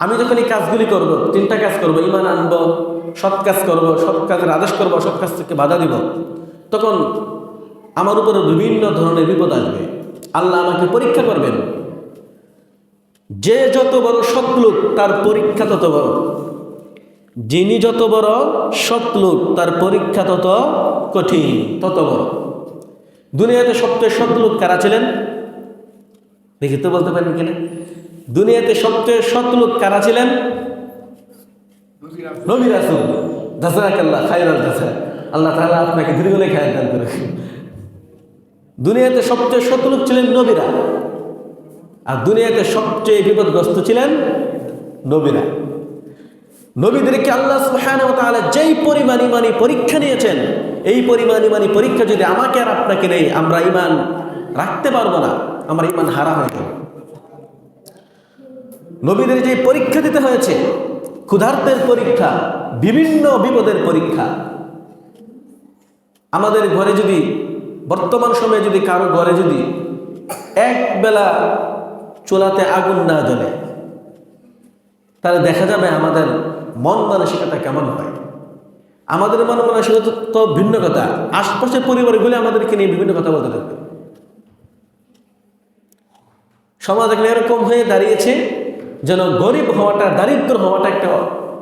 আমি যখন এই কাজগুলি করব, তিনটা কাজ করব ইমান আনব, সৎ কাজ করব, সৎ কাজের আদেশ করব, সৎ কাজ থেকে বাধা দিব, তখন আমার উপরে বিভিন্ন ধরনের বিপদ আসবে। আল্লাহ আমাকে পরীক্ষা করবেন। যে যত বড় সৎ লোক, তার পরীক্ষা তত বড়। যিনি যত বড় সৎ লোক, তার পরীক্ষা তত কঠিন, তত বড়। দুনিয়াতে সবচেয়ে সৎ লোক কারা ছিলেন? দেখি তো বলতে পারেন কিনা? দুনিয়াতে সবচেয়ে সৎ লোক কারা ছিলেন? নবী রাসুল। জাজাকাল্লাহ খায়রাল জাজা আল্লাহ তাআলা আপনাকে দীর্ঘলে খায় দান করে দুনিয়াতে সবচেয়ে সৎ লোক ছিলেন নবীরা। আর দুনিয়াতে সবচেয়ে বিপদগ্রস্ত ছিলেন নবীরা। নবীদেরকে আল্লাহ তাআলা যেই পরিমাণ ইমানি পরীক্ষা নিয়েছেন, এই পরিমাণ ইমানি পরীক্ষা যদি আমাকে আর আপনাকে নেই, আমরা ইমান রাখতে পারব না। আমার ইমান হারা হয়ে যাবে। নবীদের যে পরীক্ষা দিতে হয়েছে, ক্ষুধার্তের পরীক্ষা, বিভিন্ন বিপদের পরীক্ষা। আমাদের ঘরে যদি, বর্তমান সময়ে যদি কারও ঘরে যদি এক বেলা চুলাতে আগুন না জ্বলে, তাহলে দেখা যাবে আমাদের মন মানসিকতা কেমন হয়? আমাদের মন মানসিকতা তো ভিন্ন কথা। আশপাশের পরিবারগুলি আমাদেরকে নিয়ে বিভিন্ন কথা বলতে থাকবে। সমাজ এরকম হয়ে দাঁড়িয়েছে যেন গরিব হওয়াটা, দারিদ্র হওয়াটা একটা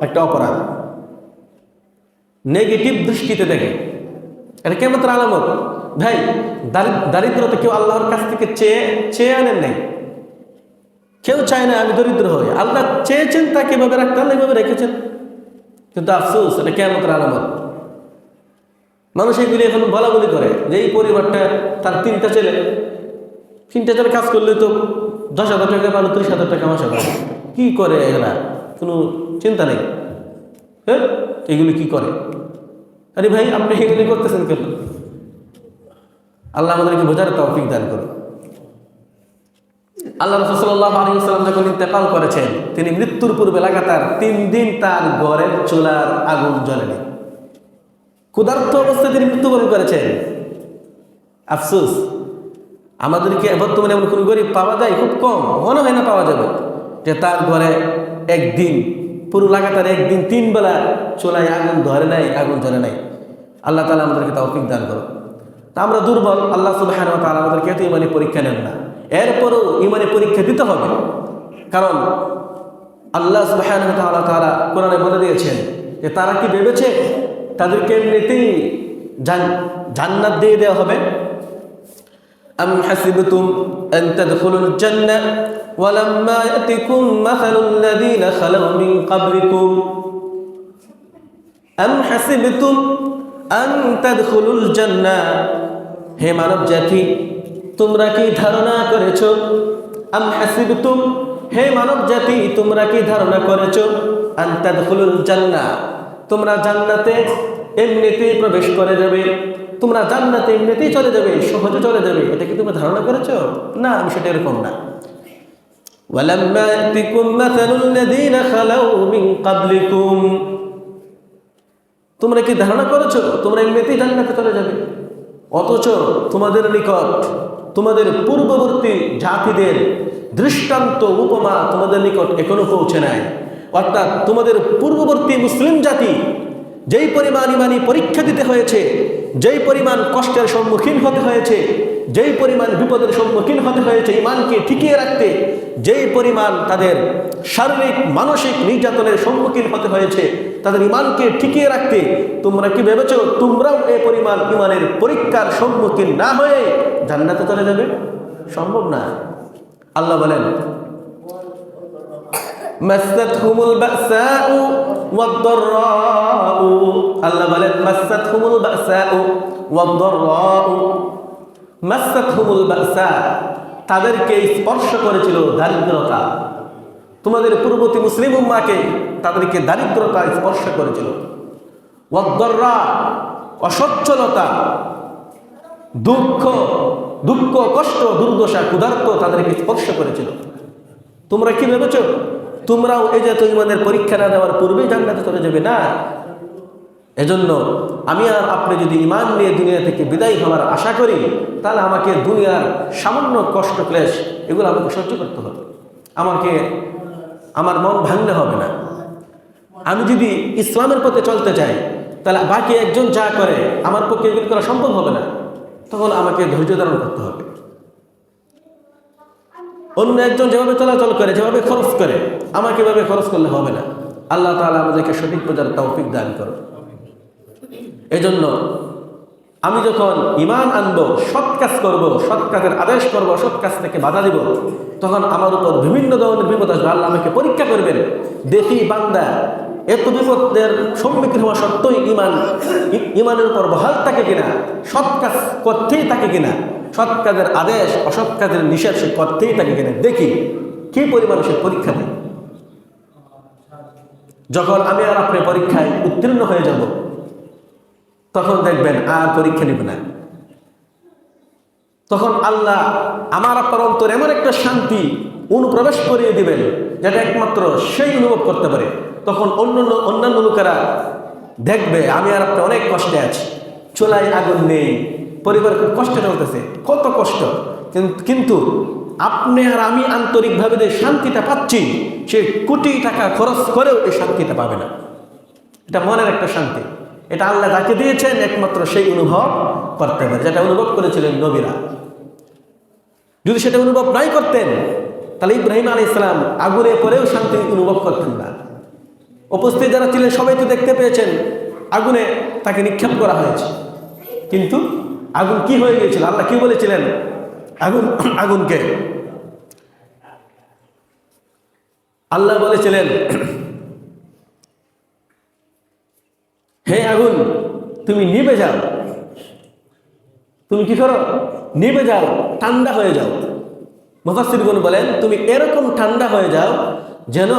একটা অপরাধ। নেগেটিভ দৃষ্টিতে দেখে। এটা কেমন আলামত? ভাই, দারি- দারিদ্রতা কেউ আল্লাহর কাছ থেকে চেয়ে চেয়ে আনেন নাই। কেউ চায় না আমি দরিদ্র হই। আল্লাহ চেয়েছেন তাকে এভাবে রাখতে, আল্লাহ এভাবে রেখেছেন। কিন্তু আফসোস, এটা কেমন আলামত? মানুষ এগুলি এখন বলা বলি করে যে এই পরিবারটা, তার তিনটা ছেলে। তিনটা ছেলে কাজ করলে তো দশ হাজার টাকা পালো, ত্রিশ হাজার টাকা মাসে পাবে কী করে এগুলা? কোনো চিন্তা নেই। হ্যাঁ? এগুলি কি করে? আরে ভাই, আপনি এগুলি করতেছেন কেন? আল্লাহ আমাদেরকে বোঝার তৌফিক দান করুন। আল্লাহ রসুল্লাহ আলহিসাল্লাম যখন ইন্তেকাল করেছেন, তিনি মৃত্যুর পূর্বে লাগাতার তিন দিন তার ঘরের চুলার আগুন জ্বলেনি। ক্ষুধার্ত অবস্থায় তিনি মৃত্যুবরণ করেছেন। আফসোস। আমাদেরকে বর্তমানে এমন কোনো গরিব পাওয়া যায়? খুব কম। মনে হয় না পাওয়া যাবে। যে তার ঘরে একদিন, পুরো লাগাতার একদিন, তিন বেলা চুলায় আগুন ধরে নাই, আগুন ধরে নাই। আল্লাহ তালা আমাদেরকে তৌফিক দান করো তা আমরা দুর্বল। আল্লাহ সুবাহ তালা আমাদেরকে এত ইমানি পরীক্ষা নেন না। এরপরও ইমানে পরীক্ষা দিতে হবে। কারণ আল্লাহ সুবাহ তালা তারা কোরআনে বলে দিয়েছেন যে তারা কি ভেবেছে? তাদেরকে এমনিতেই জান- জান্নাত দিয়ে দেওয়া হবে। أم حسبتم أن تدخلوا الجنة ولما يأتكم مثل الذين خلوا من قبلكم أم حسبتم أن تدخلوا الجنة হে মানব জাতি তোমরা কি ধারণা করেছ আম হাসিবতুম হে মানব জাতি তোমরা কি ধারণা করেছ আন তাদখুলুল জান্নাহ তোমরা জান্নাতে এমনিতেই প্রবেশ করে যাবে তোমরা জান্নাতে এমনিতেই চলে যাবে সহজে চলে যাবে এটা কি তোমরা ধারণা করেছ না আমি সেটা এরকম না ولما يأتكم مثل الذين خلوا من قبلكم তোমরা কি ধারণা করেছো তোমরা এমনিতেই জান্নাতে চলে যাবে অথচ তোমাদের নিকট তোমাদের পূর্ববর্তী জাতিদের দৃষ্টান্ত উপমা তোমাদের নিকট এখনো পৌঁছে নাই অর্থাৎ তোমাদের পূর্ববর্তী মুসলিম জাতি যেই পরিমাণ ইমানি পরীক্ষা দিতে হয়েছে, যেই পরিমাণ কষ্টের সম্মুখীন হতে হয়েছে, যেই পরিমাণ বিপদের সম্মুখীন হতে হয়েছে ইমানকে টিকিয়ে রাখতে, যেই পরিমাণ তাদের শারীরিক, মানসিক নির্যাতনের সম্মুখীন হতে হয়েছে, তাদের ইমানকে টিকিয়ে রাখতে, তোমরা কি ভেবেছ? তোমরাও এই পরিমাণ ইমানের পরীক্ষার সম্মুখীন না হয়ে জান্নাতে চলে যাবে? সম্ভব না। আল্লাহ বলেন আল্লাহ বলেন তাদেরকে স্পর্শ করেছিল দারিদ্রতা। তোমাদের পূর্ববর্তী মুসলিম উম্মাকে তাদেরকে দারিদ্রতা স্পর্শ করেছিল। অসচ্ছলতা, দুঃখ দুঃখ, কষ্ট, দুর্দশা, ক্ষুধার্ত তাদেরকে স্পর্শ করেছিল। তোমরা কি ভেবেছ? তোমরাও এই যে ইমানের পরীক্ষা না দেওয়ার পূর্বেই জান্নাতে চলে যাবে। না। এজন্য আমি আর আপনি যদি ইমান নিয়ে দুনিয়া থেকে বিদায় হওয়ার আশা করি, তাহলে আমাকে দুনিয়ার সামান্য কষ্ট, ক্লেশ, এগুলো আমাকে সহ্য করতে হবে। আমাকে, আমার মন ভাঙলে হবে না। আমি যদি ইসলামের পথে চলতে চাই, তাহলে বাকি একজন যা করে, আমার পক্ষে এগুলি করা সম্ভব হবে না। তখন আমাকে ধৈর্য ধারণ করতে হবে। অন্য একজন যেভাবে চলাচল করে, যেভাবে খরচ করে, আমাকে এভাবে খরচ করলে হবে না। আল্লাহ তাআলা আমাদেরকে সঠিক বোঝার তৌফিক দান করো এই জন্য আমি যখন ইমান আনব, সৎ কাজ করব, সৎ কাজের আদেশ করব, সৎ কাজ থেকে বাধা দিব, তখন আমার উপর বিভিন্ন ধরনের বিপদ আসবে। আল্লাহ আমাকে পরীক্ষা করবেন, দেখি বান্দা, এত বিপদের সম্মুখীন হওয়া সত্ত্বেও ইমান ইমানের উপর বহাল থাকে কিনা, সৎ কাজ করতেই থাকে কিনা সৎ কাজের আদেশ, অসৎ কাজের নিষেধ সে করতেই থাকে কিনা দেখি। কি পরিমাণ সে পরীক্ষা দেয়? যখন আমি আর আপনি পরীক্ষায় উত্তীর্ণ হয়ে যাব, তখন দেখবেন আর পরীক্ষা নিবে না। তখন আল্লাহ আমার আপনার অন্তর এমন একটা শান্তি, অনুপ্রবেশ করিয়ে দিবেন, যেটা একমাত্র সেই অনুভব করতে পারে। তখন অন্য অন্যান্য লোকেরা দেখবে, আমি আর আপনি অনেক কষ্টে আছি, চুলায় আগুন নেই পরিবার খুব কষ্টে চলতেছে, কত কষ্ট। কিন- কিন্তু আপনি আর আমি আন্তরিকভাবে যে শান্তিটা পাচ্ছি, সে কোটি টাকা খরচ করেও এই শান্তিটা পাবে না। এটা মনের একটা শান্তি। এটা আল্লাহ তাকে দিয়েছেন, একমাত্র সেই অনুভব করতে পারে, যেটা অনুভব করেছিলেন নবীরা। যদি সেটা অনুভব নাই করতেন, তাহলে ইব্রাহিম আলী ইসলাম আগুনে পরেও শান্তি অনুভব করতেন না। উপস্থিত যারা ছিলেন, সবাই তো দেখতে পেয়েছেন, আগুনে তাকে নিক্ষেপ করা হয়েছে। কিন্তু আগুন কি হয়ে গিয়েছিল? আল্লাহ কি বলেছিলেন? আগুন, আগুনকে। আল্লাহ বলেছিলেন, হে আগুন, তুমি নিবে যাও। তুমি কি করো? নিবে যাও, ঠান্ডা হয়ে যাও। মুফাসিরগুন বলেন, তুমি এরকম ঠান্ডা হয়ে যাও যেন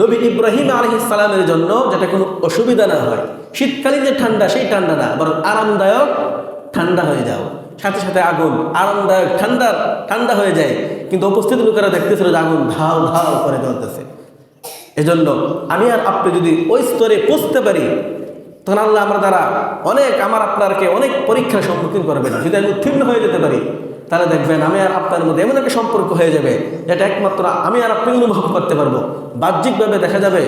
নবী ইব্রাহিম সালামের জন্য যেটা কোনো অসুবিধা না হয়। শীতকালীন যে ঠান্ডা, সেই ঠান্ডা না, বরং আরামদায়ক ঠান্ডা হয়ে যাও। সাথে সাথে আগুন আরামদায়ক, ঠান্ডা ঠান্ডা হয়ে যায়। কিন্তু উপস্থিত লোকেরা দেখতেছিল যে আগুন ধাও ধাও করে জ্বলতেছে। এজন্য আমি আর আপনি যদি ওই স্তরে পৌঁছতে পারি, তখন আল্লাহ আমরা দ্বারা অনেক আমার আপনারকে অনেক পরীক্ষার সম্মুখীন করবেন। যদি আমি উত্তীর্ণ হয়ে যেতে পারি, তাহলে দেখবেন আমি আর আপনার মধ্যে এমন একটা সম্পর্ক হয়ে যাবে, যেটা একমাত্র আমি আর আপনি অনুভব করতে পারব। বাহ্যিকভাবে দেখা যাবে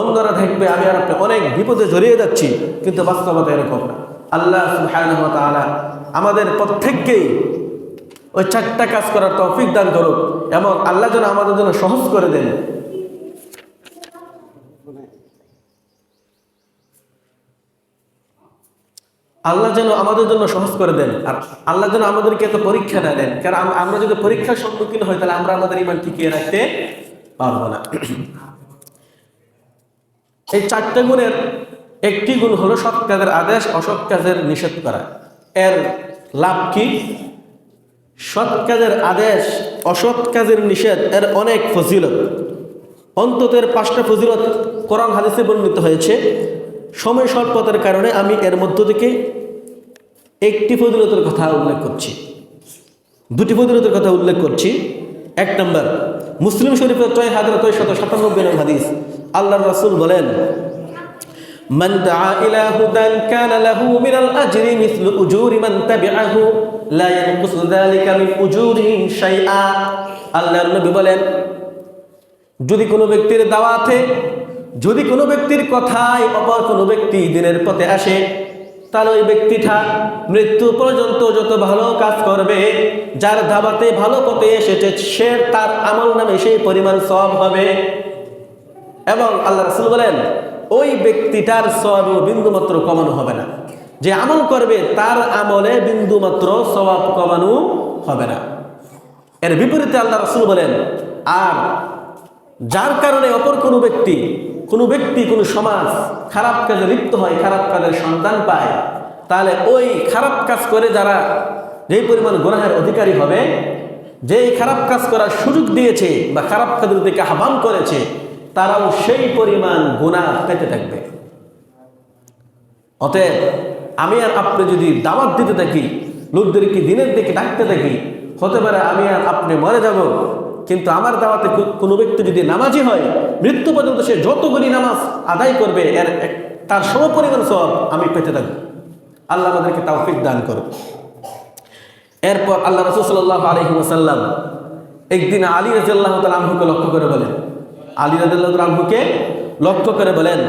অন্যরা দেখবে, আমি আর আপনি অনেক বিপদে জড়িয়ে যাচ্ছি, কিন্তু বাস্তবতা এরকম না। আল্লাহ সুবহানাহু আমাদের প্রত্যেককেই ওই চারটা কাজ করার তৌফিক দান করুক, এবং আল্লাহ যেন আমাদের জন্য সহজ করে দেন। আল্লাহ যেন আমাদের জন্য সহজ করে দেন, আর আল্লাহ যেন আমাদেরকে এত পরীক্ষা না দেন। কারণ আমরা যদি পরীক্ষার সম্মুখীন হই, তাহলে আমরা আমাদের ইমান টিকিয়ে রাখতে পারব না। এই চারটে গুণের একটি গুণ হলো সৎ কাজের আদেশ, অসৎ কাজের নিষেধ করা। এর লাভ কি? সৎ কাজের আদেশ, অসৎ কাজের নিষেধ, এর অনেক ফজিলত। অন্তত এর পাঁচটা ফজিলত কোরআন হাদিসে বর্ণিত হয়েছে। সময় স্বল্পতার কারণে আমি এর মধ্য থেকে একটি ফজিলতের কথা উল্লেখ করছি। দুটি ফজিলতের কথা উল্লেখ করছি। এক নম্বর, মুসলিম শরীফের ছয় হাজার ছয় শত সাতানব্বই হাদিস। আল্লাহ রাসূল বলেন من دعا إلى هدى كان له من الأجر مثل أجور من تبعه لا ينقص ذلك من أجورهم شيئا আল্লাহর নবী বলেন যদি কোনো ব্যক্তির দাওয়াতে যদি কোনো ব্যক্তির কথায় অপর কোনো ব্যক্তি দিনের পথে আসে তাহলে ওই ব্যক্তিটা মৃত্যু পর্যন্ত যত ভালো কাজ করবে যার দাওয়াতে ভালো পথে এসেছে সে তার আমল নামে সেই পরিমাণ সব হবে এবং আল্লাহ রাসুল বলেন ওই ব্যক্তিটার সব বিন্দুমাত্র কমানো হবে না। যে আমল করবে, তার আমলে বিন্দুমাত্র সবাব কমানো হবে না। এর বিপরীতে আল্লাহ রাসুল বলেন, আর যার কারণে অপর কোনো ব্যক্তি কোনো ব্যক্তি, কোনো সমাজ খারাপ কাজে লিপ্ত হয়, খারাপ কাজের সন্ধান পায়, তাহলে ওই খারাপ কাজ করে যারা যেই পরিমাণ গুনাহের অধিকারী হবে, যেই খারাপ কাজ করার সুযোগ দিয়েছে বা খারাপ কাজের দিকে আহ্বান করেছে তারাও সেই পরিমাণ গুণা পেতে থাকবে। অতএব আমি আর আপনি যদি দাওয়াত দিতে থাকি, লোকদেরকে দিনের দিকে ডাকতে থাকি, হতে পারে আমি আর আপনি মরে যাব, কিন্তু আমার দাওয়াতে কোনো ব্যক্তি যদি নামাজি হয়, মৃত্যু পর্যন্ত সে যতগুলি নামাজ আদায় করবে, এর তার সমপরিমাণ সব আমি পেতে থাকব। আল্লাহ আমাদেরকে তাওফিক দান করুন এরপর আল্লাহ রসুল সাল্লাহ আলহি ওসাল্লাম একদিন আলী রাজিয়াল্লাহ তালাহুকে লক্ষ্য করে বলেন আলী রাদুল্লাহ রাহুকে লক্ষ্য করে বলেন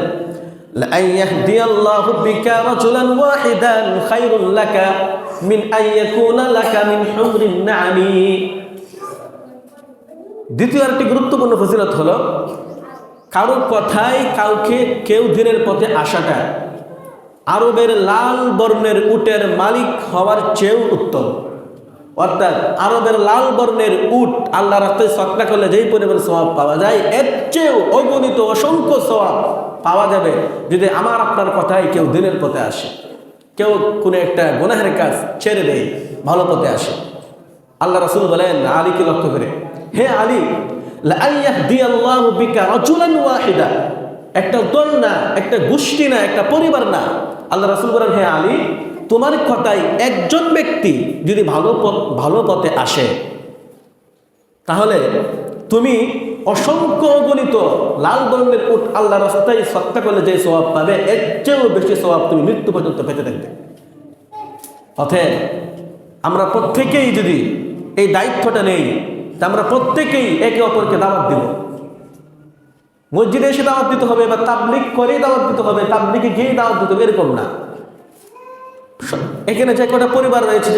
দ্বিতীয় একটি গুরুত্বপূর্ণ ফজিলত হলো, কারও কথায় কাউকে কেউ দিনের পথে আসাটা। আরবের লাল বর্ণের উটের মালিক হওয়ার চেয়েও উত্তম। অর্থাৎ আরবের লাল বর্ণের উট আল্লাহ রাস্তায় সৎকা করলে যেই পরিমাণ স্বভাব পাওয়া যায়, এর চেয়েও অগণিত অসংখ্য স্বভাব পাওয়া যাবে যদি আমার আপনার কথায় কেউ দিনের পথে আসে। কেউ কোনো একটা গুনাহের কাজ ছেড়ে দেয়, ভালো পথে আসে। আল্লাহ রাসুল বলেন, আলীকে লক্ষ্য করে, হে আলী ওয়াহিদা। একটা দল না, একটা গোষ্ঠী না, একটা পরিবার না। আল্লাহ রাসুল বলেন, হে আলী তোমার কথায় একজন ব্যক্তি যদি ভালো পথ, ভালো পথে আসে, তাহলে তুমি অসংখ্য গণিত লাল বর্ণের উট আল্লাহ রাস্তায় সত্তা করলে যে স্বভাব পাবে, এর চেয়েও বেশি স্বভাব তুমি মৃত্যু পর্যন্ত পেতে থাকবে। অতএব আমরা প্রত্যেকেই যদি এই দায়িত্বটা নেই, তা আমরা প্রত্যেকেই একে অপরকে দাওয়াত দিব। মসজিদে এসে দাওয়াত দিতে হবে বা তাবলিক করেই দাওয়াত দিতে হবে তাবলিকে গিয়েই দাওয়াত দিতে হবে, এরকম না। এখানে যে কটা পরিবার রয়েছে,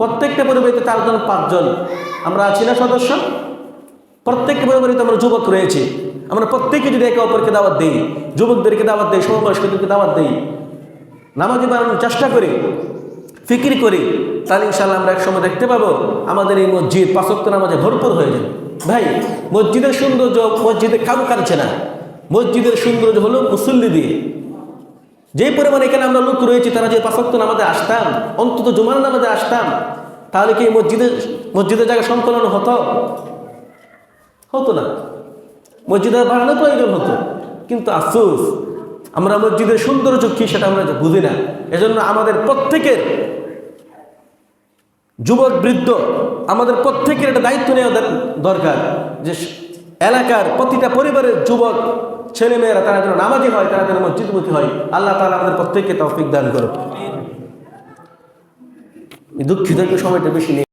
প্রত্যেকটা পরিবারে চারজন পাঁচজন। আমরা আছি না সদস্য? প্রত্যেকটা পরিবারে তো আমরা যুবক রয়েছে। আমরা প্রত্যেকে যদি একে অপরকে দাওয়াত দিই, যুবকদেরকে দাওয়াত দিই, সমবয়স্কদেরকে দাওয়াত দিই, নামাজি বানানোর চেষ্টা করি, ফিকির করি, তাহলে ইনশাল্লাহ আমরা একসময় দেখতে পাবো আমাদের এই মসজিদ পাঁচক্ত নামাজে ভরপুর হয়ে যাবে। ভাই, মসজিদের সৌন্দর্য মসজিদে কাউ কাটছে না। মসজিদের সৌন্দর্য হলো মুসল্লি দিয়ে। যে পরিমাণে এখানে আমরা লোক রয়েছি, তারা যে পাঁচক্ত নামাজে আসতাম, অন্তত জুমার নামাজে আসতাম, তাহলে কি এই মসজিদের জায়গা সংকলন হতো? হতো না। মসজিদের বাড়ানো প্রয়োজন হতো। কিন্তু আফসোস, আমরা মসজিদের সৌন্দর্য কি সেটা আমরা বুঝি না। এজন্য আমাদের প্রত্যেকের যুবক, বৃদ্ধ, আমাদের প্রত্যেকের একটা দায়িত্ব নেওয়া দরকার যে এলাকার প্রতিটা পরিবারের যুবক ছেলেমেয়েরা তারা যেন নামাজি হয়, তারা যেন মসজিদমুখী হয়, আল্লাহ তালা আমাদের প্রত্যেককে তৌফিক দান করুক। দুঃখিত সময়টা বেশি নেই।